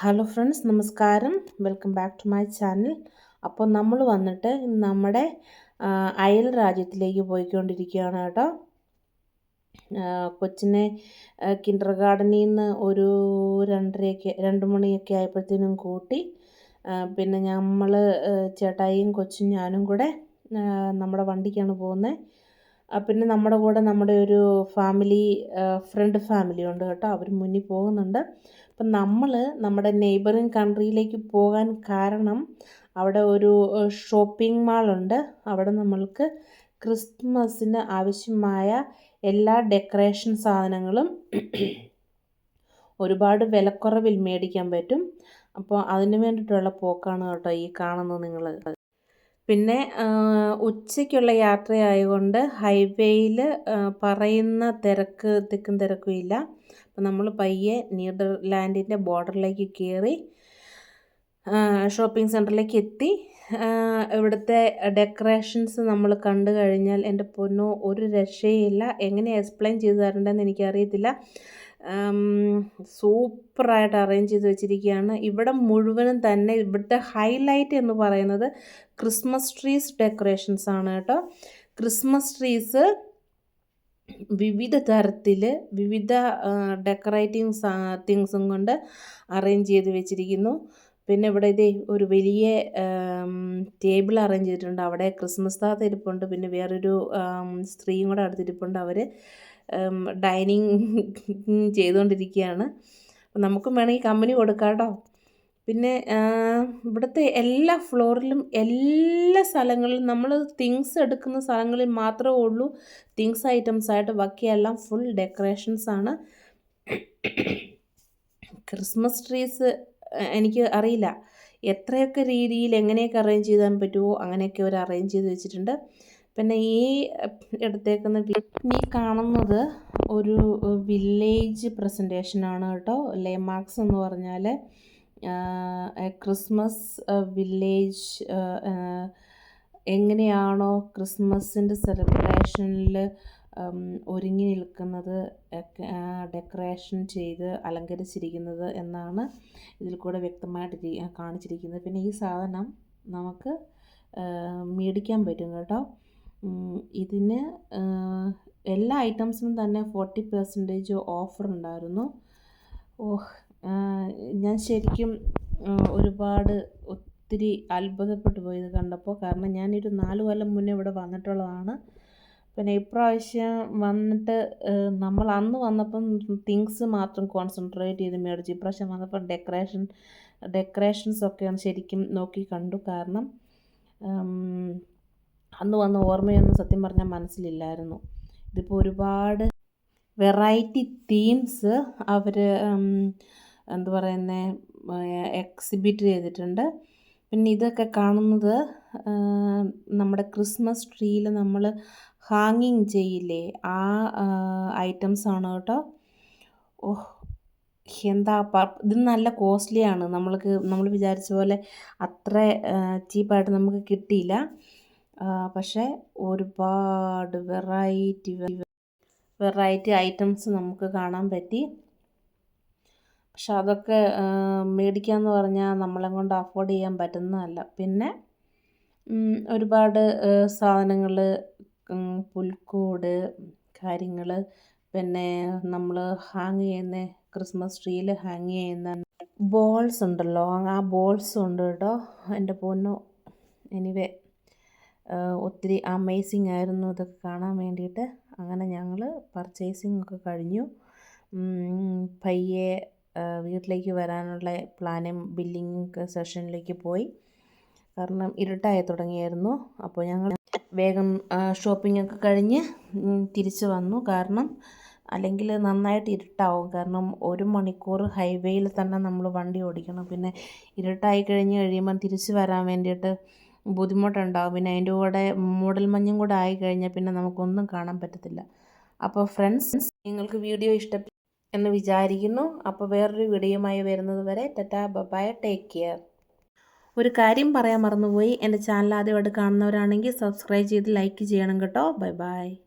Hello friends നമസ്കാരം. Welcome back to my channel അപ്പോൾ നമ്മൾ വന്നിട്ട് നമ്മുടെ അയൽ രാജ്യത്തിലേക്ക് പോയിക്കൊണ്ടിരിക്കുകയാണ് കേട്ടോ. കൊച്ചിനെ കിൻഡർ ഗാർഡനിൽ നിന്ന് ഒരു രണ്ടരയൊക്കെ രണ്ട് മണിയൊക്കെ ആയപ്പോഴത്തേനും കൂട്ടി പിന്നെ നമ്മൾ ചേട്ടായിയും കൊച്ചും ഞാനും കൂടെ നമ്മുടെ വണ്ടിക്കാണ് പോകുന്നത്. പിന്നെ നമ്മുടെ കൂടെ നമ്മുടെ ഒരു ഫാമിലി ഫ്രണ്ട് ഫാമിലി ഉണ്ട് കേട്ടോ. അവർ മുന്നിൽ പോകുന്നുണ്ട്. അപ്പം നമ്മൾ നമ്മുടെ നെയ്ബറിങ് കൺട്രിയിലേക്ക് പോകാൻ കാരണം അവിടെ ഒരു ഷോപ്പിംഗ് മാളുണ്ട് അവിടെ നമ്മൾക്ക് ക്രിസ്മസിന് ആവശ്യമായ എല്ലാ ഡെക്കറേഷൻ സാധനങ്ങളും ഒരുപാട് വിലക്കുറവിൽ മേടിക്കാൻ പറ്റും. അപ്പോൾ അതിന് വേണ്ടിയിട്ടുള്ള പോക്കാണ് കേട്ടോ ഈ കാണുന്നത് നിങ്ങൾ പിന്നെ ഉച്ചയ്ക്കുള്ള യാത്രയായതുകൊണ്ട് ഹൈവേയിൽ പറയുന്ന തിരക്ക് തിക്കും തിരക്കും ഇല്ല. അപ്പം നമ്മൾ പയ്യെ നീദർലാൻഡിന്റെ ബോർഡറിലേക്ക് കയറി ഷോപ്പിംഗ് സെന്ററിലേക്ക് എത്തി. ഇവിടുത്തെ ഡെക്കറേഷൻസ് നമ്മൾ കണ്ടു കഴിഞ്ഞാൽ എന്റെ പൊന്നോ ഒരു രക്ഷയില്ല എങ്ങനെ എക്സ്പ്ലെയിൻ ചെയ്തു തരേണ്ടതെന്ന് എനിക്കറിയത്തില്ല. സൂപ്പറായിട്ട് അറേഞ്ച് ചെയ്ത് വെച്ചിരിക്കുകയാണ്. ഇവിടെ മുഴുവനും തന്നെ ഇവിടുത്തെ ഹൈലൈറ്റ് എന്ന് പറയുന്നത് ക്രിസ്മസ് ട്രീസ് ഡെക്കറേഷൻസ് ആണ് കേട്ടോ. ക്രിസ്മസ് ട്രീസ് വിവിധ തരത്തിൽ വിവിധ ഡെക്കറേറ്റിംഗ് തിങ്സും കൊണ്ട് അറേഞ്ച് ചെയ്ത് വെച്ചിരിക്കുന്നു. പിന്നെ ഇവിടെ ഇതേ ഒരു വലിയ ടേബിൾ അറേഞ്ച് ചെയ്തിട്ടുണ്ട്. അവിടെ ക്രിസ്മസ് താത്ത ഇരിപ്പുണ്ട് പിന്നെ വേറൊരു സ്ത്രീയും കൂടെ അടുത്തിരിപ്പുണ്ട് അവർ ഡൈനിങ് ചെയ്തുകൊണ്ടിരിക്കുകയാണ്. അപ്പം നമുക്കും വേണമെങ്കിൽ കമ്പനി കൊടുക്കാം കേട്ടോ പിന്നെ ഇവിടുത്തെ എല്ലാ ഫ്ലോറിലും എല്ലാ സ്ഥലങ്ങളിലും നമ്മൾ തിങ്സ് എടുക്കുന്ന സ്ഥലങ്ങളിൽ മാത്രമേ ഉള്ളൂ. തിങ്സ് ഐറ്റംസ് ആയിട്ട് ബാക്കിയെല്ലാം ഫുൾ ഡെക്കറേഷൻസ് ആണ്. ക്രിസ്മസ് ട്രീസ് എനിക്ക് അറിയില്ല. എത്രയൊക്കെ രീതിയിൽ എങ്ങനെയൊക്കെ അറേഞ്ച് ചെയ്താൻ പറ്റുമോ അങ്ങനെയൊക്കെ അവർ അറേഞ്ച് ചെയ്ത് വെച്ചിട്ടുണ്ട്. പിന്നെ ഈ എടുത്തേക്കുന്ന ഈ കാണുന്നത് ഒരു വില്ലേജ് പ്രസന്റേഷനാണ് കേട്ടോ. ലേമാർക്സ് എന്ന് പറഞ്ഞാൽ ക്രിസ്മസ് വില്ലേജ് എങ്ങനെയാണോ ക്രിസ്മസിന്റെ സെലിബ്രേഷനിൽ ഒരുങ്ങി നിൽക്കുന്നത് ഡെക്കറേഷൻ ചെയ്ത് അലങ്കരിച്ചിരിക്കുന്നത് എന്നാണ് ഇതിൽ കൂടെ വ്യക്തമായിട്ട് കാണിച്ചിരിക്കുന്നത്. പിന്നെ ഈ സാധനം നമുക്ക് മേടിക്കാൻ പറ്റും കേട്ടോ. ഇതിന് എല്ലാ ഐറ്റംസിനും തന്നെ ഫോർട്ടി പെർസെന്റേജ് ഓഫർ ഉണ്ടായിരുന്നു. ഓഹ് ഞാൻ ശരിക്കും ഒരുപാട് ഒത്തിരി അത്ഭുതപ്പെട്ടു പോയി ഇത് കണ്ടപ്പോൾ. കാരണം ഞാനൊരു നാല് കൊല്ലം മുന്നേ ഇവിടെ വന്നിട്ടുള്ളതാണ്. പിന്നെ ഇപ്രാവശ്യം വന്നിട്ട് നമ്മൾ അന്ന് വന്നപ്പം തിങ്സ് മാത്രം കോൺസെൻട്രേറ്റ് ചെയ്ത് മേടിച്ചു. ഇപ്രാവശ്യം വന്നപ്പം ഡെക്കറേഷൻ ഡെക്കറേഷൻസ് ഒക്കെയാണ് ശരിക്കും നോക്കി കണ്ടു. കാരണം അന്ന് വന്ന ഓർമ്മയൊന്നും സത്യം പറഞ്ഞാൽ മനസ്സിലില്ലായിരുന്നു. ഇതിപ്പോൾ ഒരുപാട് വെറൈറ്റി തീംസ് അവർ എന്തു പറയുന്നത് എക്സിബിറ്റ് ചെയ്തിട്ടുണ്ട്. പിന്നെ ഇതൊക്കെ കാണുന്നത് നമ്മുടെ ക്രിസ്മസ് ട്രീയിൽ നമ്മൾ ഹാങ്ങിങ് ചെയ്യില്ലേ ആ ഐറ്റംസ് ആണ് കേട്ടോ. ഓഹ് എന്താ ഇത് നല്ല കോസ്റ്റ്ലിയാണ്. നമ്മൾക്ക് നമ്മൾ വിചാരിച്ച പോലെ അത്ര ചീപ്പായിട്ട് നമുക്ക് കിട്ടിയില്ല. പക്ഷേ ഒരുപാട് വെറൈറ്റി വെറൈറ്റി ഐറ്റംസ് നമുക്ക് കാണാൻ പറ്റി. പക്ഷെ അതൊക്കെ മേടിക്കാമെന്ന് പറഞ്ഞാൽ നമ്മളെ കൊണ്ട് അഫോർഡ് ചെയ്യാൻ പറ്റുന്നതല്ല. പിന്നെ ഒരുപാട് സാധനങ്ങൾ പുൽക്കൂട് കാര്യങ്ങൾ പിന്നെ നമ്മൾ ഹാങ് ചെയ്യുന്ന ക്രിസ്മസ് ട്രീയിൽ ഹാങ് ചെയ്യുന്ന ബോൾസ് ഉണ്ടല്ലോ. ആ ബോൾസ് ഉണ്ട് കേട്ടോ എന്റെ പൊന്നു. എനിവേ ഒത്തിരി അമേസിങ് ആയിരുന്നു ഇതൊക്കെ കാണാൻ വേണ്ടിയിട്ട്. അങ്ങനെ ഞങ്ങൾ പർച്ചേസിംഗ് ഒക്കെ കഴിഞ്ഞു. പയ്യെ വീട്ടിലേക്ക് വരാനുള്ള പ്ലാനും ബില്ലിംഗ് സെഷനിലേക്ക് പോയി. കാരണം ഇരുട്ടായി തുടങ്ങിയായിരുന്നു. അപ്പോൾ ഞങ്ങൾ വേഗം ഷോപ്പിംഗ് ഒക്കെ കഴിഞ്ഞ് തിരിച്ചു വന്നു. കാരണം അല്ലെങ്കിൽ നന്നായിട്ട് ഇരുട്ടാവും. കാരണം ഒരു മണിക്കൂർ ഹൈവേയിൽ തന്നെ നമ്മൾ വണ്ടി ഓടിക്കണം. പിന്നെ ഇരുട്ടായി കഴിഞ്ഞ് കഴിയുമ്പം തിരിച്ചു വരാൻ വേണ്ടിയിട്ട് ബുദ്ധിമുട്ടുണ്ടാകും പിന്നെ അതിന്റെ കൂടെ മൂടൽമഞ്ഞും കൂടെ ആയി കഴിഞ്ഞാൽ പിന്നെ നമുക്കൊന്നും കാണാൻ പറ്റത്തില്ല. അപ്പോൾ ഫ്രണ്ട്സ് നിങ്ങൾക്ക് വീഡിയോ ഇഷ്ടപ്പെട്ടു എന്ന് വിചാരിക്കുന്നു. അപ്പോൾ വേറൊരു വീഡിയോയുമായി വരുന്നത് വരെ ടെറ്റാ ബബായ ടേക്ക് കെയർ. ഒരു കാര്യം പറയാൻ മറന്നുപോയി. എന്റെ ചാനൽ ആദ്യമായിട്ട് കാണുന്നവരാണെങ്കിൽ സബ്സ്ക്രൈബ് ചെയ്ത് ലൈക്ക് ചെയ്യണം കേട്ടോ. Bye bye.